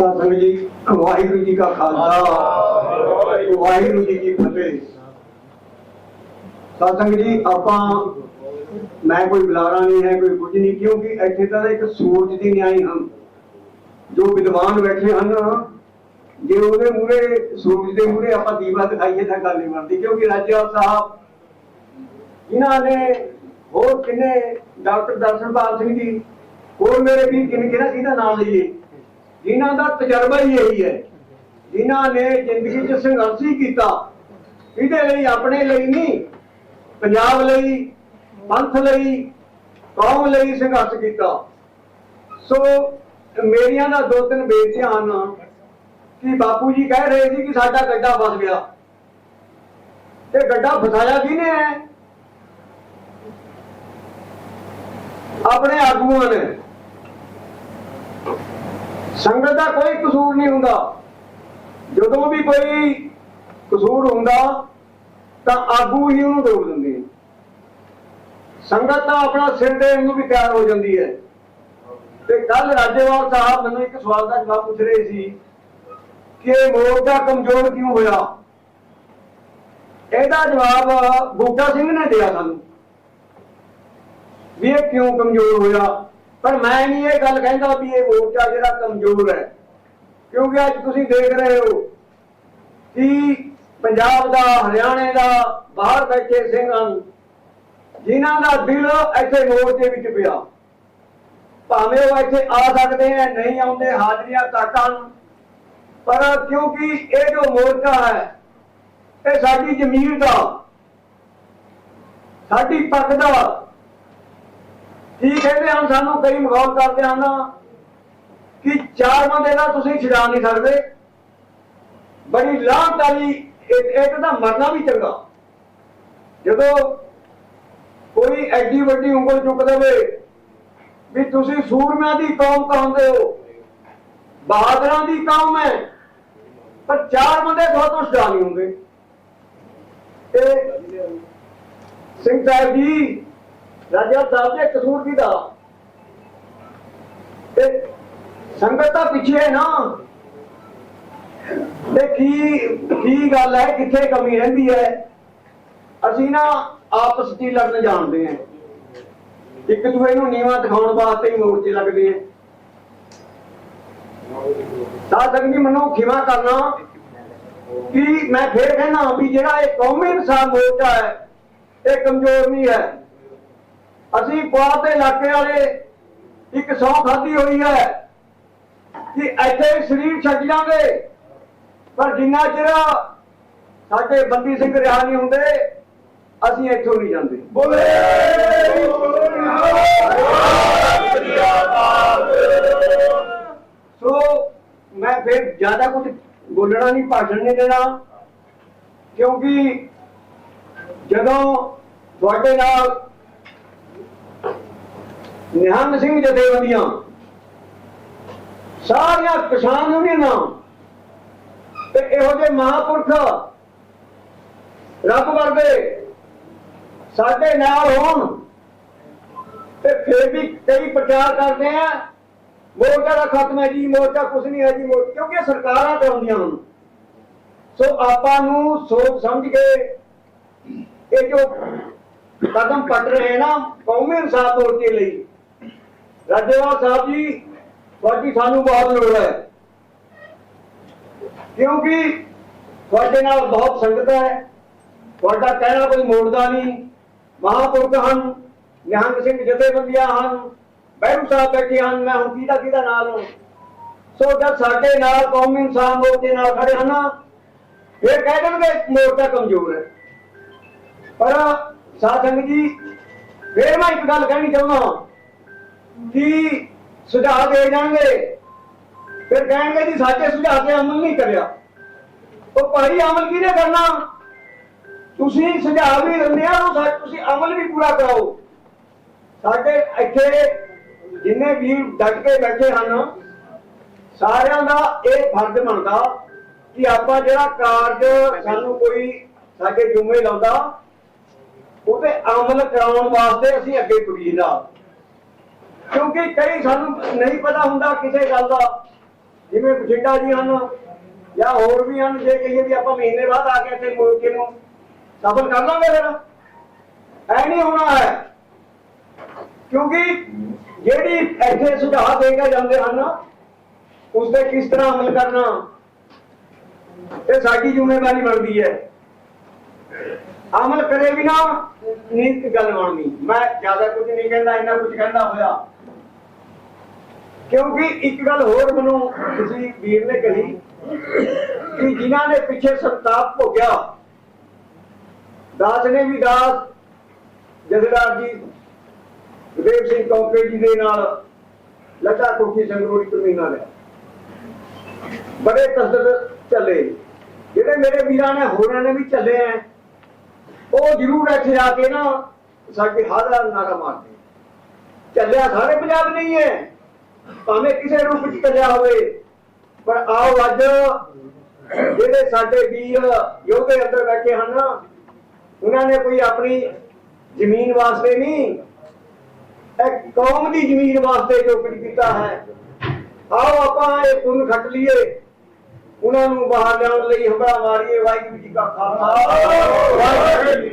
ਸਤਿ ਜੀ, ਵਾਹਿਗੁਰੂ ਜੀ ਕਾ ਖਾਲਸਾ। ਵਾਹਿਗੁਰੂ ਜੀ ਕੀ ਫਤਿਹ। ਸਤਿ ਜੀ, ਆਪਾਂ, ਮੈਂ ਕੋਈ ਬੁਲਾਰਾ ਨਹੀਂ ਹੈ, ਕੋਈ ਕੁਝ ਨਹੀਂ, ਕਿਉਂਕਿ ਇੱਥੇ ਤਾਂ ਇੱਕ ਸੂਰਜ ਦੀ ਨਿਆਈ ਹਨ। ਜੋ ਵਿਦਵਾਨ ਬੈਠੇ ਹਨ, ਜੇ ਉਹਦੇ ਮੂਰੇ ਸੂਰਜ ਦੇ ਮੂਰੇ ਆਪਾਂ ਦੀਵਾ ਦਿਖਾਈਏ ਤਾਂ ਗੱਲ ਨਹੀਂ ਬਣਦੀ, ਕਿਉਂਕਿ ਰਾਜਾ ਸਾਹਿਬ ਇਹਨਾਂ ਨੇ ਹੋਰ ਕਿੰਨੇ ਡਾਕਟਰ ਦਰਸ਼ਨਪਾਲ ਸਿੰਘ ਜੀ, ਹੋਰ ਮੇਰੇ ਵੀ ਕਿਨ ਕਿਹਨਾਂ ਕਿਹਦਾ ਨਾਮ ਲਈਏ। ਜਿਨ੍ਹਾਂ ਦਾ ਤਜਰਬਾ ਹੀ ਇਹੀ ਹੈ। ਜਿਨ੍ਹਾਂ ਨੇ ਜ਼ਿੰਦਗੀ 'ਚ ਸੰਘਰਸ਼ ਹੀ ਕੀਤਾ, ਇਹਦੇ ਲਈ ਆਪਣੇ ਲਈ ਨਹੀਂ, ਪੰਜਾਬ ਲਈ, ਪੰਥ ਲਈ, ਕੌਮ ਲਈ ਸੰਘਰਸ਼ ਕੀਤਾ। ਸੋ ਮੇਰੀਆਂ ਦਾ ਦੋ ਤਿੰਨ ਬੇਨਤੀਆਂ ਹਨ ਕਿ ਬਾਪੂ ਜੀ ਕਹਿ ਰਹੇ ਸੀ ਕਿ ਸਾਡਾ ਗੱਡਾ ਫਸ ਗਿਆ। ਤੇ ਗੱਡਾ ਫਸਾਇਆ ਕਿਹਨੇ ਹੈ? ਆਪਣੇ ਆਗੂਆਂ ਨੇ। ਸੰਗਤ ਦਾ ਕੋਈ ਕਸੂਰ ਨਹੀਂ ਹੁੰਦਾ। ਜਦੋਂ ਵੀ ਕੋਈ ਕਸੂਰ ਹੁੰਦਾ, ਤਾਂ ਆਗੂ ਹੀ ਉਹਨੂੰ ਰੋਕ ਦਿੰਦੇ ਨੇ। ਸੰਗਤ ਤਾਂ ਆਪਣਾ ਸਿਰ ਦੇਣ ਨੂੰ ਵੀ ਤਿਆਰ ਹੋ ਜਾਂਦੀ ਹੈ। ਤੇ ਕੱਲ ਰਾਜੇਵਾਲ ਸਾਹਿਬ ਮੈਨੂੰ ਇੱਕ ਸਵਾਲ ਦਾ ਜਵਾਬ ਪੁੱਛ ਰਹੇ ਸੀ ਕਿ ਮੋਰਚਾ ਕਮਜ਼ੋਰ ਕਿਉਂ ਹੋਇਆ? ਇਹਦਾ ਜਵਾਬ ਬੂਟਾ ਸਿੰਘ ਨੇ ਦਿਆ ਸਾਨੂੰ ਵੀ ਇਹ ਕਿਉਂ ਕਮਜ਼ੋਰ ਹੋਇਆ? ਪਰ ਮੈਂ ਨਹੀਂ ਇਹ ਗੱਲ ਕਹਿੰਦਾ ਵੀ ਇਹ ਮੋਰਚਾ ਜਿਹੜਾ ਕਮਜ਼ੋਰ ਹੈ। ਕਿਉਂਕਿ ਅੱਜ ਤੁਸੀਂ ਦੇਖ ਰਹੇ ਹੋ ਕਿ ਪੰਜਾਬ ਦਾ, ਹਰਿਆਣੇ ਦਾ, ਬਾਹਰ ਬੈਠੇ ਸਿੰਘਾਂ ਨੂੰ ਜਿਨ੍ਹਾਂ ਦਾ ਦਿਲ ਇੱਥੇ ਮੋਰਚੇ ਵਿੱਚ ਪਿਆ। ਭਾਵੇਂ ਉਹ ਇੱਥੇ ਆ ਸਕਦੇ ਆ ਨਹੀਂ ਆਉਂਦੇ, ਹਾਜ਼ਰੀਆਂ ਘੱਟ ਹਨ ਪਰ ਕਿਉਂਕਿ ਇਹ ਜੋ ਮੋਰਚਾ ਹੈ, ਇਹ ਸਾਡੀ ਜ਼ਮੀਰ ਦਾ, ਸਾਡੀ ਪੱਗ ਦਾ ਕੀ ਕਹਿੰਦੇ ਹਨ? ਸਾਨੂੰ ਕਈ ਮਖੌਲ ਕਰਦੇ ਹਨ ਕਿ ਚਾਰ ਬੰਦੇ ਦਾ ਤੁਸੀਂ ਛਡਾ ਨਹੀਂ ਸਕਦੇ। ਬੜੀ ਲਾਂਤ ਇੱਕ ਤਾਂ ਮਰਨਾ ਵੀ ਚੰਗਾ। ਜਦੋਂ ਕੋਈ ਐਡੀ ਵੱਡੀ ਉਂਗਲ ਚੁੱਕ ਦੇਵੇ ਵੀ ਤੁਸੀਂ ਸੂਰਮਿਆਂ ਦੀ ਕੌਮ ਕਹਾਉਂਦੇ ਹੋ, ਬਹਾਦਰਾਂ ਦੀ ਕੌਮ ਹੈ, ਪਰ ਚਾਰ ਬੰਦੇ ਤੋਂ ਛਡਾ ਨਹੀਂ ਹੁੰਦੇ ਤੇ ਸਿੰਘ ਸਾਹਿਬ ਜੀ ਰਾਜਾ ਸਾਹਿਬ ਦੇ ਕਸੂਰ ਕੀ ਦਾ ਤੇ ਸੰਗਤ ਤਾਂ ਪਿੱਛੇ ਹੈ ਨਾ। ਤੇ ਕੀ ਕੀ ਗੱਲ ਹੈ, ਕਿੱਥੇ ਕਮੀ ਰਹਿੰਦੀ ਹੈ? ਅਸੀਂ ਨਾ ਆਪਸ ਵਿੱਚ ਲੜਨ ਜਾਣਦੇ ਹਾਂ। ਇੱਕ ਦੂਏ ਨੂੰ ਨੀਵਾ ਦਿਖਾਉਣ ਵਾਸਤੇ ਹੀ ਮੋਰਚੇ ਲੱਗਦੇ ਆ ਸਾਧ ਜੀ, ਮੈਨੂੰ ਖਿਮਾ ਕਰਨਾ ਕਿ ਮੈਂ ਫੇਰ ਕਹਿਣਾ ਵੀ ਜਿਹੜਾ ਇਹ ਕੌਮੀ ਇਨਸਾਨ ਮੋਰਚਾ ਹੈ, ਇਹ ਕਮਜ਼ੋਰ ਨਹੀਂ ਹੈ। ਅਸੀਂ ਪੁਆਧ ਦੇ ਇਲਾਕੇ ਵਾਲੇ ਇੱਕ ਸੌ ਖਾਧੀ ਹੋਈ ਹੈ ਕਿ ਇੱਥੇ ਸਰੀਰ ਛੱਡ ਜਾਵਾਂਗੇ। ਪਰ ਜਿੰਨਾ ਚਿਰ ਸਾਡੇ ਬੰਦੀ ਸਿੰਘ ਰਿਹਾ ਨਹੀਂ ਹੁੰਦੇ ਅਸੀਂ ਇੱਥੋਂ ਨਹੀਂ ਜਾਂਦੇ। ਬੋਲੇ! ਸੋ ਮੈਂ ਫਿਰ ਜ਼ਿਆਦਾ ਕੁਝ ਬੋਲਣਾ ਨਹੀਂ ਭਾਸ਼ਣ ਨਹੀਂ ਦੇਣਾ ਕਿਉਂਕਿ ਜਦੋਂ ਤੁਹਾਡੇ ਨਾਲ ਨਿਹੰਗ ਸਿੰਘ ਜਥੇਬੰਦੀਆਂ ਸਾਰੀਆਂ ਕਿਸਾਨ ਯੂਨੀਅਨਾਂ ਤੇ ਇਹੋ ਜਿਹੇ ਮਹਾਪੁਰਖ ਰੱਬ ਵਰਗੇ ਸਾਡੇ ਨਾਲ ਹੋਣ ਤੇ ਫਿਰ ਵੀ ਕਈ ਪ੍ਰਚਾਰ ਕਰਦੇ ਆ, ਮੋਰਚਾ ਦਾ ਖਤਮ ਹੈ ਜੀ, ਮੋਰਚਾ ਕੁਝ ਨਹੀਂ ਹੈ ਜੀ ਮੋਰ- ਕਿਉਂਕਿ ਸਰਕਾਰਾਂ ਕਰਾਉਂਦੀਆਂ ਹਨ। ਸੋ ਆਪਾਂ ਨੂੰ ਸੋਚ ਸਮਝ ਕੇ ਇਹ ਜੋ ਕਦਮ ਪੱਟ ਰਹੇ ਨਾ, ਕੌਮੀ ਇਨਸਾਫ ਮੋਰਚੇ ਲਈ ਰਾਜੇਵਾਲ ਸਾਹਿਬ ਜੀ, ਤੁਹਾਡੀ ਸਾਨੂੰ ਬਹੁਤ ਲੋੜ ਹੈ। ਕਿਉਂਕਿ ਤੁਹਾਡੇ ਨਾਲ ਬਹੁਤ ਸੰਗਤ ਹੈ, ਤੁਹਾਡਾ ਕਹਿਣਾ ਕੋਈ ਮੋੜਦਾ ਨਹੀਂ। ਮਹਾਪੁਰਖ ਹਨ, ਨਿਹੰਗ ਸਿੰਘ ਜਥੇਬੰਦੀਆਂ ਹਨ ਬੈਰੂ ਸਾਹਿਬ ਬੈਠੇ ਹਨ, ਮੈਂ ਹੁਣ ਕਿਹਦਾ ਕਿਹਦਾ ਨਾਲ ਹਾਂ? ਸੋ ਜਦ ਸਾਡੇ ਨਾਲ ਕੌਮੀ ਇਨਸਾਨ ਮੋਰਚੇ ਨਾਲ ਖੜੇ ਹਨ ਇਹ ਕਹਿ ਦੇਣਗੇ ਮੋਰਚਾ ਕਮਜ਼ੋਰ ਹੈ। ਪਰ ਸਾਧ ਸੰਗਤ ਜੀ, ਫੇਰ ਮੈਂ ਇੱਕ ਗੱਲ ਕਹਿਣੀ ਚਾਹੁੰਦਾ ਹਾਂ। ਕਿ ਸੁਝਾਅ ਦੇ ਜਾਣਗੇ? ਫਿਰ ਕਹਿਣਗੇ ਜੀ ਸਾਡੇ ਸੁਝਾਅ ਤੇ ਅਮਲ ਨਹੀਂ ਕਰਿਆ। ਉਹ ਭਾਈ, ਅਮਲ ਕਿਹਨੇ ਕਰਨਾ? ਤੁਸੀਂ ਸੁਝਾਅ ਵੀ ਦਿੰਦੇ ਆ, ਉਹ ਤੁਸੀਂ ਅਮਲ ਵੀ ਪੂਰਾ ਕਰਾਓ। ਸਾਡੇ ਇੱਥੇ ਜਿੰਨੇ ਵੀਰ ਡਟ ਕੇ ਬੈਠੇ ਹਨ, ਸਾਰਿਆਂ ਦਾ ਇਹ ਫਰਜ਼ ਬਣਦਾ ਕਿ ਆਪਾਂ ਜਿਹੜਾ ਕਾਰਜ ਸਾਨੂੰ ਕੋਈ ਸਾਡੇ ਜੁਮੇ ਲਾਉਂਦਾ ਉਹਤੇ ਅਮਲ ਕਰਾਉਣ ਵਾਸਤੇ ਅਸੀਂ ਅੱਗੇ ਤੁਰੀਦਾ। ਕਿਉਂਕਿ ਕਈ ਸਾਨੂੰ ਨਹੀਂ ਪਤਾ ਹੁੰਦਾ ਕਿਸੇ ਗੱਲ ਦਾ, ਜਿਵੇਂ ਬਠਿੰਡਾ ਜੀ ਹਨ ਜਾਂ ਹੋਰ ਵੀ ਹਨ, ਜੇ ਕਹੀਏ ਵੀ ਆਪਾਂ ਮਹੀਨੇ ਬਾਅਦ ਆ ਕੇ ਤੇ ਮੋਰਚੇ ਨੂੰ ਸਫਲ ਕਰ ਲਾਂਗੇ ਫਿਰ। ਐ ਨਹੀਂ ਹੋਣਾ ਹੈ। ਕਿਉਂਕਿ ਜਿਹੜੀ ਇੱਥੇ ਸੁਝਾਅ ਦੇ ਕੇ ਜਾਂਦੇ ਹਨ ਉਸ ਤੇ ਕਿਸ ਤਰ੍ਹਾਂ ਅਮਲ ਕਰਨਾ, ਇਹ ਸਾਡੀ ਜ਼ਿੰਮੇਵਾਰੀ ਬਣਦੀ ਹੈ। ਅਮਲ ਕਰੇ ਵੀ ਨਾ ਨੀਤ ਗੱਲ ਬਣਨੀ ਮੈਂ ਜ਼ਿਆਦਾ ਕੁਝ ਨਹੀਂ ਕਹਿੰਦਾ, ਇੰਨਾ ਕੁਝ ਕਹਿੰਦਾ ਹੋਇਆ। ਕਿਉਂਕਿ ਇੱਕ ਗੱਲ ਹੋਰ ਮੈਨੂੰ ਤੁਸੀਂ ਵੀਰ ਨੇ ਕਹੀ ਕਿ ਜਿਨ੍ਹਾਂ ਨੇ ਪਿੱਛੇ ਸੰਤਾਪ ਭੋਗਿਆ, ਦਾਸ ਨੇ ਵੀ ਦਾਸ ਜਥੇਦਾਰ ਜੀ, ਗੁਰਦੇਵ ਸਿੰਘ ਕੌਂਕੇ ਜੀ ਦੇ ਨਾਲ ਲੱਗਾ ਕੋਠੀ ਸੰਗਰੂੜੀ ਕਮੀਨਾ ਲਿਆ ਬੜੇ ਕਸਰਤ ਚੱਲੇ। ਜਿਹੜੇ ਮੇਰੇ ਵੀਰਾਂ ਨੇ, ਹੋਰਾਂ ਨੇ ਵੀ ਚੱਲੇ ਆ ਉਹ ਜ਼ਰੂਰ ਇੱਥੇ ਆ ਕੇ ਨਾ ਸਾਡੀ ਹਾਜ਼ਰ ਨਾਰਾ ਮਾਰਦੇ। ਚੱਲਿਆ ਸਾਰੇ ਪੰਜਾਬ ਨਹੀਂ ਹੈ ਭਾਵੇਂ ਕਿਸੇ ਰੂਪ ਵਿੱਚ ਚੱਲਿਆ ਹੋਵੇ, ਪਰ ਆਓ ਅੱਜ ਜਿਹੜੇ ਸਾਡੇ ਵੀਰ ਯੋਧੇ ਅੰਦਰ ਬੈਠੇ ਹਨ, ਉਹਨਾਂ ਨੇ ਕੋਈ ਆਪਣੀ ਜ਼ਮੀਨ ਵਾਸਤੇ ਨਹੀਂ ਇੱਕ ਕੌਮ ਦੀ ਜ਼ਮੀਨ ਵਾਸਤੇ ਜੋ ਕੁਝ ਕੀਤਾ ਹੈ। ਆਓ ਆਪਾਂ ਇਹ ਪੁੰਨ ਖੱਟ ਲਈਏ। ਉਹਨਾਂ ਨੂੰ ਬਾਹਰ ਲਿਆਉਣ ਲਈ ਹੰਬੜਾ ਮਾਰੀਏ। ਵਾਹਿਗੁਰੂ ਜੀ ਕਾ ਖਾਲਸਾ। ਵਾਹਿਗੁਰੂ